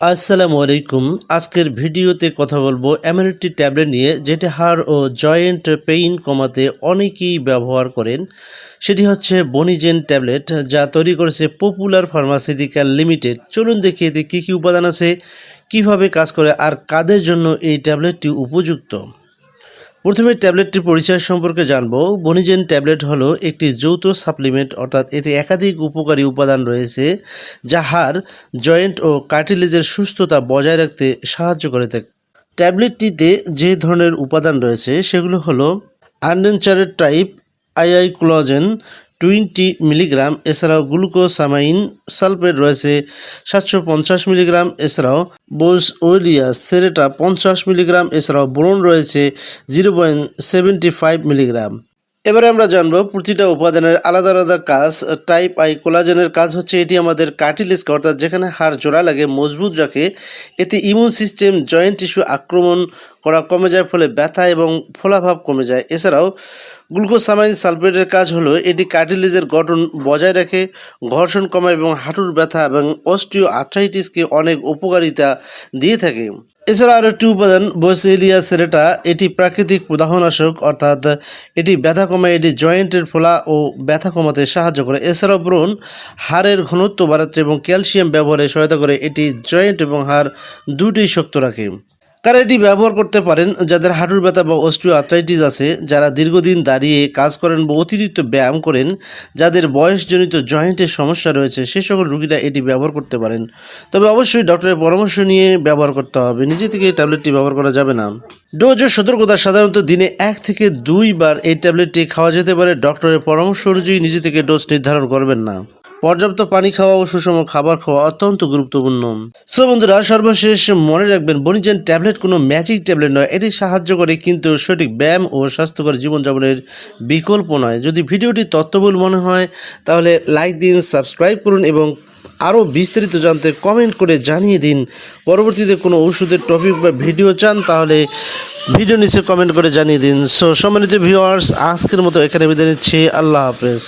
আসসালামু আলাইকুম। আজকের ভিডিওতে কথা বলব একটি ট্যাবলেট নিয়ে যেটি হাড় ও জয়েন্ট পেইন কমাতে অনেকেই ব্যবহার করেন। সেটি হচ্ছে বনিজেন ট্যাবলেট, যা তৈরি করেছে পপুলার ফার্মাসিউটিক্যাল লিমিটেড। চলুন দেখি এতে কী কী উপাদান আছে, কীভাবে কাজ করে আর কাদের জন্য এই ট্যাবলেটটি উপযুক্ত। প্রথমে ট্যাবলেটটির পরিচয় সম্পর্কে জানব। বনিজেন ট্যাবলেট হলো একটি যৌথ সাপ্লিমেন্ট, অর্থাৎ এতে একাধিক উপকারী উপাদান রয়েছে, যা হাড়, জয়েন্ট ও কার্টিলেজের সুস্থতা বজায় রাখতে সাহায্য করে থাকে। ট্যাবলেটটিতে যে ধরনের উপাদান রয়েছে, সেগুলো হলো আনডেঞ্চারের type I I collagen twenty milligram, এছাড়াও গ্লুকোসামাইন সালফেট রয়েছে সাতশো পঞ্চাশ মিলিগ্রাম, এছাড়াও বোস ওয়েলিয়াস সেরেটা পঞ্চাশ মিলিগ্রাম, এছাড়াও ব্রোন রয়েছে zero point seventy five milligram. এবারে আমরা জানব প্রতিটা উপাদানের আলাদা আলাদা কাজ টাইপ আই কোলাজেনের কাজ হচ্ছে এটি আমাদের কার্টিলেজকে অর্থাৎ যেখানে হাড় জোড়া লাগে, মজবুত রাখে, এতে ইমিউন সিস্টেম জয়েন্ট টিস্যু আক্রমণ করা কমে যায় ফলে ব্যথা এবং ফোলাভাব কমে যায়। এছাড়াও, গ্লুকোসামাইন সালফেটের কাজ হলো এটি কার্টিলেজের গঠন বজায় রাখে, ঘর্ষণ কমায় এবং হাঁটুর ব্যথা এবং অস্টিও আর্থ্রাইটিসকে অনেক উপকারিতা দিয়ে থাকে। এছাড়া আরও একটি উপাদান, বসেলিয়া সেরেটা, এটি প্রাকৃতিক প্রদাহনাশক অর্থাৎ এটি ব্যথা কমায়, এটি জয়েন্টের ফোলা ও ব্যথা কমাতে সাহায্য করে। এছাড়াও ব্রণ, হাড়ের ঘনত্ব বাড়াতে এবং ক্যালসিয়াম ব্যবহারে সহায়তা করে, এটি জয়েন্ট এবং হাড় দুটোই শক্ত রাখে। কারা এটি ব্যবহার করতে পারেন যাদের হাঁটুর ব্যথা বা অস্ট্রিও আর্থ্রাইটিস আছে, যারা দীর্ঘদিন দাঁড়িয়ে কাজ করেন বা অতিরিক্ত ব্যায়াম করেন, যাদের বয়সজনিত জয়েন্টের সমস্যা রয়েছে, সে সকল রুগীরা এটি ব্যবহার করতে পারেন। তবে অবশ্যই ডক্টরের পরামর্শ নিয়ে ব্যবহার করতে হবে। নিজে থেকে এই ট্যাবলেটটি ব্যবহার করা যাবে না। ডোজ ও সতর্কতা সাধারণত দিনে এক থেকে দুইবার এই ট্যাবলেটটি খাওয়া যেতে পারে। ডক্টরের পরামর্শ অনুযায়ী নিজে থেকে ডোজ নির্ধারণ করবেন না। পর্যাপ্ত পানি খাওয়া ও সুষম খাবার খাওয়া অত্যন্ত গুরুত্বপূর্ণ। সো বন্ধুরা, সর্বশেষ মনে রাখবেন, বনিজেন ট্যাবলেট কোনো ম্যাজিক ট্যাবলেট নয়, এটি সাহায্য করে কিন্তু সঠিক ব্যায়াম ও স্বাস্থ্যকর জীবনযাপনের বিকল্প নয়। যদি ভিডিওটি তথ্যবহুল মনে হয়, তাহলে লাইক দিন, সাবস্ক্রাইব করুন এবং আরও বিস্তারিত জানতে কমেন্ট করে জানিয়ে দিন। পরবর্তীতে কোনো ওষুধের টপিক বা ভিডিও চান, তাহলে ভিডিও নিচে কমেন্ট করে জানিয়ে দিন। সো সম্মানিত ভিউয়ার্স আজকের মতো এখানে বিদায় নিচ্ছি। আল্লাহ হাফেজ।